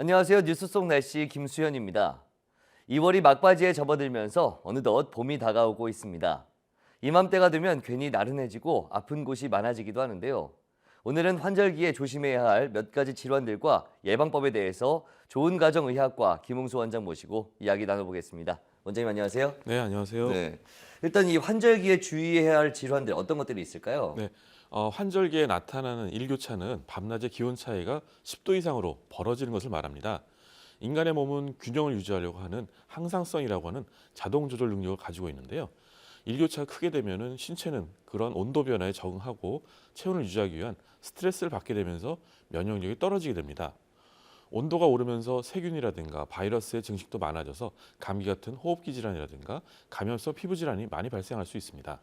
안녕하세요. 뉴스 속 날씨 김수현입니다. 2월이 막바지에 접어들면서 어느덧 봄이 다가오고 있습니다. 이맘때가 되면 괜히 나른해지고 아픈 곳이 많아지기도 하는데요. 오늘은 환절기에 조심해야 할 몇 가지 질환들과 예방법에 대해서 좋은 가정 의학과 김웅수 원장 모시고 이야기 나눠보겠습니다. 원장님 안녕하세요. 네, 안녕하세요. 네. 일단 이 환절기에 주의해야 할 질환들 어떤 것들이 있을까요? 네, 어, 환절기에 나타나는 일교차는 밤낮의 기온 차이가 10도 이상으로 벌어지는 것을 말합니다. 인간의 몸은 균형을 유지하려고 하는 항상성이라고 하는 자동 조절 능력을 가지고 있는데요. 일교차가 크게 되면은 신체는 그런 온도 변화에 적응하고 체온을 유지하기 위한 스트레스를 받게 되면서 면역력이 떨어지게 됩니다. 온도가 오르면서 세균이라든가 바이러스의 증식도 많아져서 감기 같은 호흡기 질환이라든가 감염성 피부 질환이 많이 발생할 수 있습니다.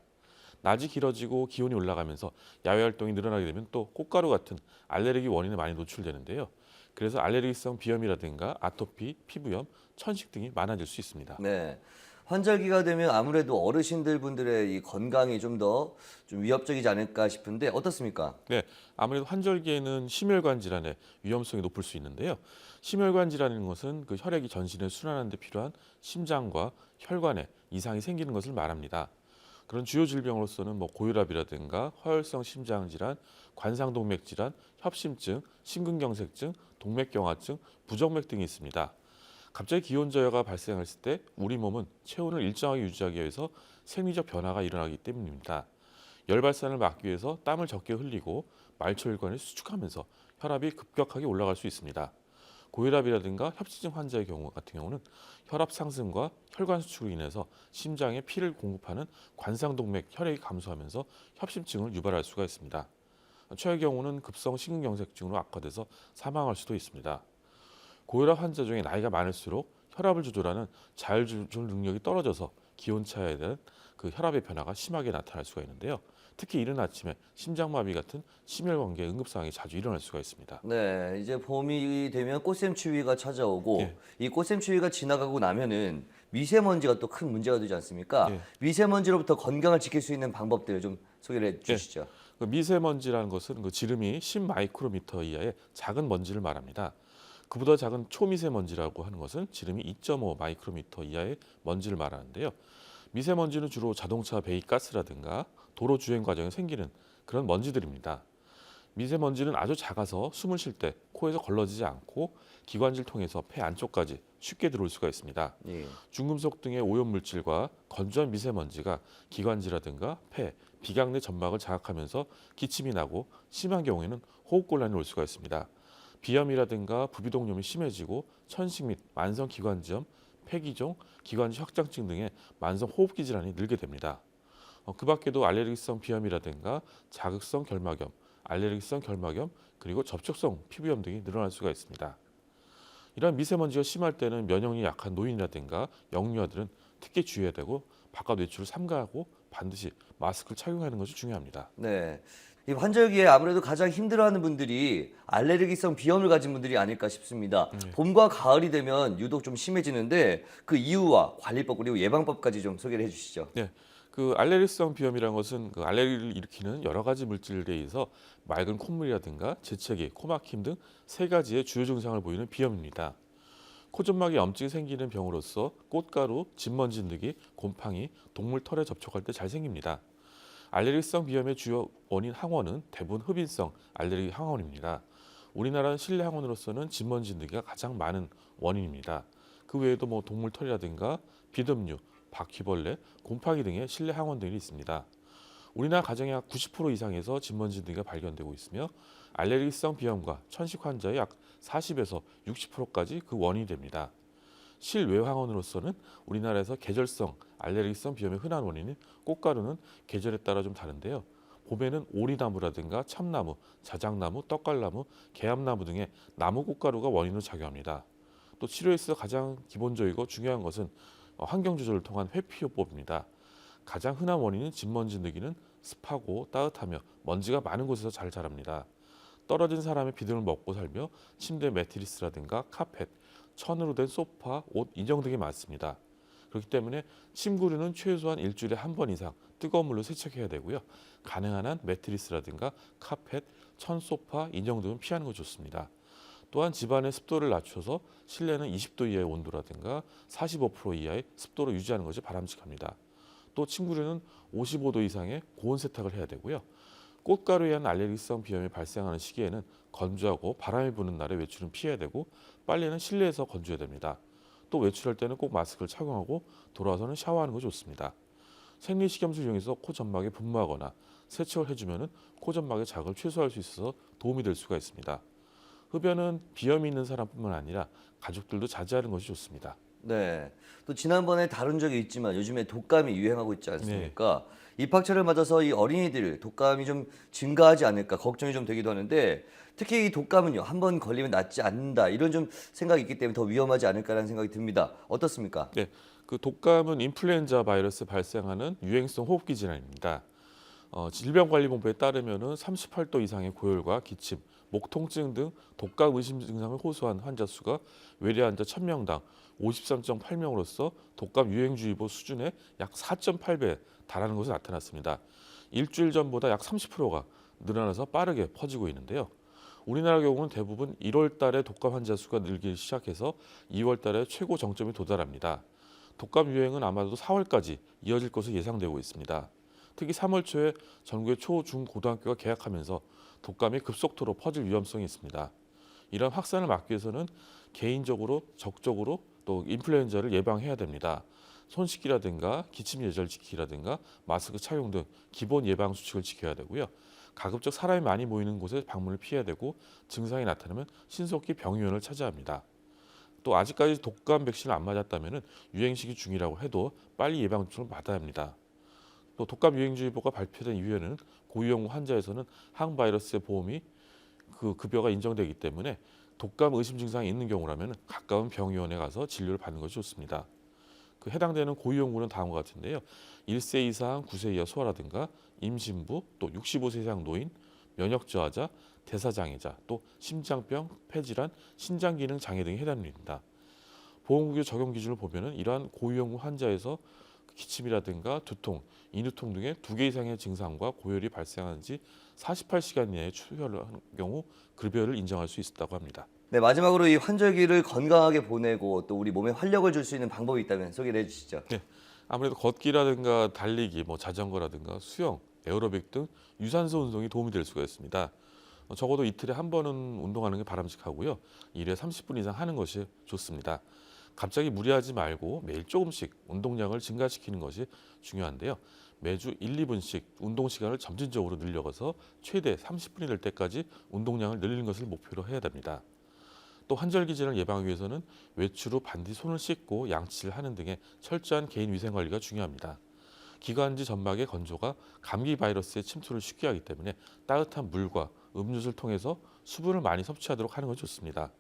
낮이 길어지고 기온이 올라가면서 야외 활동이 늘어나게 되면 또 꽃가루 같은 알레르기 원인에 많이 노출되는데요. 그래서 알레르기성 비염이라든가 아토피, 피부염, 천식 등이 많아질 수 있습니다. 네. 환절기가 되면 아무래도 어르신들 분들의 이 건강이 좀 더좀 위협적이지 않을까 싶은데 어떻습니까? 네, 아무래도 환절기에는 심혈관 질환의 위험성이 높을 수 있는데요. 심혈관 질환인 것은 그 혈액이 전신에 순환하는 데 필요한 심장과 혈관에 이상이 생기는 것을 말합니다. 그런 주요 질병으로서는 뭐 고혈압이라든가 허혈성 심장 질환, 관상동맥 질환, 협심증, 심근경색증, 동맥경화증, 부정맥 등이 있습니다. 갑자기 기온 저하가 발생했을 때 우리 몸은 체온을 일정하게 유지하기 위해서 생리적 변화가 일어나기 때문입니다. 열 발산을 막기 위해서 땀을 적게 흘리고 말초혈관을 수축하면서 혈압이 급격하게 올라갈 수 있습니다. 고혈압이라든가 협심증 환자의 경우 같은 경우는 혈압 상승과 혈관 수축으로 인해서 심장에 피를 공급하는 관상동맥 혈액이 감소하면서 협심증을 유발할 수가 있습니다. 최의 경우는 급성 심근경색증으로 악화돼서 사망할 수도 있습니다. 고혈압 환자 중에 나이가 많을수록 혈압을 조절하는 자율 조절 능력이 떨어져서 기온 차에 대한 그 혈압의 변화가 심하게 나타날 수가 있는데요. 특히 이른 아침에 심장마비 같은 심혈관계 응급 상황이 자주 일어날 수가 있습니다. 네, 이제 봄이 되면 꽃샘추위가 찾아오고 예. 이 꽃샘추위가 지나가고 나면은 미세먼지가 또 큰 문제가 되지 않습니까? 예. 미세먼지로부터 건강을 지킬 수 있는 방법들 좀 소개를 해 주시죠. 그 미세먼지라는 것은 그 지름이 10 마이크로미터 이하의 작은 먼지를 말합니다. 그보다 작은 초미세먼지라고 하는 것은 지름이 2.5 마이크로미터 이하의 먼지를 말하는데요. 미세먼지는 주로 자동차 배기 가스라든가 도로 주행 과정에 생기는 그런 먼지들입니다. 미세먼지는 아주 작아서 숨을 쉴 때 코에서 걸러지지 않고 기관지를 통해서 폐 안쪽까지 쉽게 들어올 수가 있습니다. 예. 중금속 등의 오염 물질과 건조한 미세먼지가 기관지라든가 폐, 비강 내 점막을 자극하면서 기침이 나고 심한 경우에는 호흡곤란이 올 수가 있습니다. 비염이라든가 부비동염이 심해지고 천식 및 만성 기관지염, 폐기종, 기관지 확장증 등의 만성 호흡기 질환이 늘게 됩니다. 어, 그 밖에도 알레르기성 비염이라든가 자극성 결막염, 알레르기성 결막염, 그리고 접촉성 피부염 등이 늘어날 수가 있습니다. 이러한 미세먼지가 심할 때는 면역력이 약한 노인이라든가 영유아들은 특히 주의해야 되고 바깥 외출을 삼가하고 반드시 마스크를 착용하는 것이 중요합니다. 네. 이 환절기에 아무래도 가장 힘들어하는 분들이 알레르기성 비염을 가진 분들이 아닐까 싶습니다. 봄과 가을이 되면 유독 좀 심해지는데 그 이유와 관리법 그리고 예방법까지 좀 소개를 해주시죠. 네, 그 알레르기성 비염이라는 것은 그 알레르기를 일으키는 여러 가지 물질에 의해서 맑은 콧물이라든가 재채기, 코막힘 등 세 가지의 주요 증상을 보이는 비염입니다. 코점막에 염증이 생기는 병으로서 꽃가루, 진먼지 진드기, 곰팡이, 동물 털에 접촉할 때 잘 생깁니다. 알레르기성 비염의 주요 원인 항원은 대부분 흡인성 알레르기 항원입니다. 우리나라 실내 항원으로서는 진먼지 진드기가 가장 많은 원인입니다. 그 외에도 뭐 동물 털이라든가 비듬류, 바퀴벌레, 곰팡이 등의 실내 항원들이 있습니다. 우리나라 가정의 약 90% 이상에서 진먼지 등이 발견되고 있으며 알레르기성 비염과 천식 환자의 약 40에서 60%까지 그 원인이 됩니다. 실외 항원으로서는 우리나라에서 계절성 알레르기성 비염의 흔한 원인인 꽃가루는 계절에 따라 좀 다른데요. 봄에는 오리나무라든가 참나무, 자작나무, 떡갈나무, 개암나무 등의 나무 꽃가루가 원인으로 작용합니다. 또 치료에 있어 가장 기본적이고 중요한 것은 어, 환경 조절을 통한 회피요법입니다. 가장 흔한 원인인 진먼지 느기는 습하고 따뜻하며 먼지가 많은 곳에서 잘 자랍니다. 떨어진 사람의 비듬을 먹고 살며 침대 매트리스라든가 카펫, 천으로 된 소파, 옷, 등이 많습니다. 그렇기 때문에 침구류는 최소한 일주일에 한 번 이상 뜨거운 물로 세척해야 되고요. 가능한 한 매트리스라든가 카펫, 천 소파, 인형 등은 피하는 것이 좋습니다. 또한 집안의 습도를 낮춰서 실내는 20도 이하의 온도라든가 45% 이하의 습도로 유지하는 것이 바람직합니다. 또 침구류는 55도 이상의 고온 세탁을 해야 되고요. 꽃가루에 의한 알레르기성 비염이 발생하는 시기에는 건조하고 바람이 부는 날에 외출은 피해야 되고 빨래는 실내에서 건조해야 됩니다. 또 외출할 때는 꼭 마스크를 착용하고 돌아와서는 샤워하는 것이 좋습니다. 생리식염수를 이용해서 코 점막에 분무하거나 세척을 해주면 코 점막의 자극을 최소화할 수 있어서 도움이 될 수가 있습니다. 흡연은 비염이 있는 사람뿐만 아니라 가족들도 자제하는 것이 좋습니다. 네. 또 지난번에 다룬 적이 있지만 요즘에 독감이 유행하고 있지 않습니까? 입학철을 맞아서 이 어린이들 독감이 좀 증가하지 않을까 걱정이 좀 되기도 하는데 특히 이 독감은요 한 번 걸리면 낫지 않는다 이런 좀 생각이 있기 때문에 더 위험하지 않을까라는 생각이 듭니다. 어떻습니까? 네, 그 독감은 인플루엔자 바이러스 발생하는 유행성 호흡기 질환입니다. 어, 질병관리본부에 따르면은 38도 이상의 고열과 기침, 목 통증 등 독감 의심 증상을 호소한 환자 수가 외래 환자 1000명당 53.8명으로서 독감 유행주의보 수준의 약 4.8배에 달하는 것으로 나타났습니다. 일주일 전보다 약 30%가 늘어나서 빠르게 퍼지고 있는데요. 우리나라 경우는 대부분 1월 달에 독감 환자 수가 늘기 시작해서 2월 달에 최고 정점이 도달합니다. 독감 유행은 아마도 4월까지 이어질 것으로 예상되고 있습니다. 특히 3월 초에 전국의 초, 중, 고등학교가 개학하면서 독감이 급속도로 퍼질 위험성이 있습니다. 이런 확산을 막기 위해서는 개인적으로 적적으로 또 인플루엔자를 예방해야 됩니다. 손 씻기라든가 기침 예절 지키기라든가 마스크 착용 등 기본 예방 수칙을 지켜야 되고요. 가급적 사람이 많이 모이는 곳에 방문을 피해야 되고 증상이 나타나면 신속히 병의원을 찾아야 합니다. 또 아직까지 독감 백신을 안 맞았다면 유행 시기 중이라고 해도 빨리 예방 접종을 받아야 합니다. 또 독감 유행주의보가 발표된 이후에는 고위험 환자에서는 항바이러스의 보험이 그 급여가 인정되기 때문에 독감 의심 증상이 있는 경우라면 가까운 병의원에 가서 진료를 받는 것이 좋습니다. 그 해당되는 고위험군은 다음과 같은데요. 1세 이상 9세 이하 소아라든가 임신부, 또 65세 이상 노인, 면역 저하자, 대사장애자, 또 심장병, 폐질환, 신장 기능 장애 등이 해당됩니다. 보험급여 적용 기준을 보면 은 이러한 고위험군 환자에서 기침이라든가 두통, 인후통 등의 두 개 이상의 증상과 고열이 발생하는지 48시간 이내에 출혈을 한 경우 급여를 인정할 수 있다고 합니다. 네 마지막으로 이 환절기를 건강하게 보내고 또 우리 몸에 활력을 줄 수 있는 방법이 있다면 소개를 해주시죠. 아무래도 걷기라든가 달리기, 뭐 자전거라든가 수영, 에어로빅 등 유산소 운동이 도움이 될 수가 있습니다. 어, 적어도 이틀에 한 번은 운동하는 게 바람직하고요. 일에 30분 이상 하는 것이 좋습니다. 갑자기 무리하지 말고 매일 조금씩 운동량을 증가시키는 것이 중요한데요. 매주 1, 2분씩 운동 시간을 점진적으로 늘려가서 최대 30분이 될 때까지 운동량을 늘리는 것을 목표로 해야 됩니다. 또 환절기진을 예방하기 위해서는 외출 후 반드시 손을 씻고 양치를 하는 등의 철저한 개인 위생 관리가 중요합니다. 기관지 점막의 건조가 감기 바이러스의 침투를 쉽게 하기 때문에 따뜻한 물과 음료수를 통해서 수분을 많이 섭취하도록 하는 것이 좋습니다.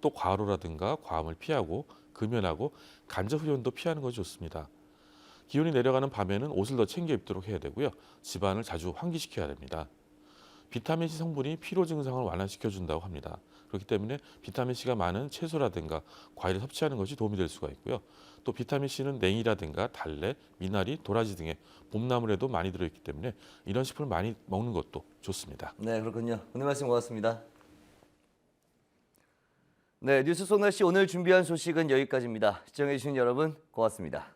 또 과로라든가 과음을 피하고 금연하고 간접 흡연도 피하는 것이 좋습니다. 기온이 내려가는 밤에는 옷을 더 챙겨 입도록 해야 되고요. 집안을 자주 환기시켜야 됩니다. 비타민 C 성분이 피로 증상을 완화시켜 준다고 합니다. 그렇기 때문에 비타민 C가 많은 채소라든가 과일을 섭취하는 것이 도움이 될 수가 있고요. 또 비타민 C는 냉이라든가 달래, 미나리, 도라지 등의 봄나물에도 많이 들어있기 때문에 이런 식품을 많이 먹는 것도 좋습니다. 네 그렇군요. 오늘 말씀 고맙습니다. 네 뉴스 속날씨 오늘 준비한 소식은 여기까지입니다. 시청해주신 여러분 고맙습니다.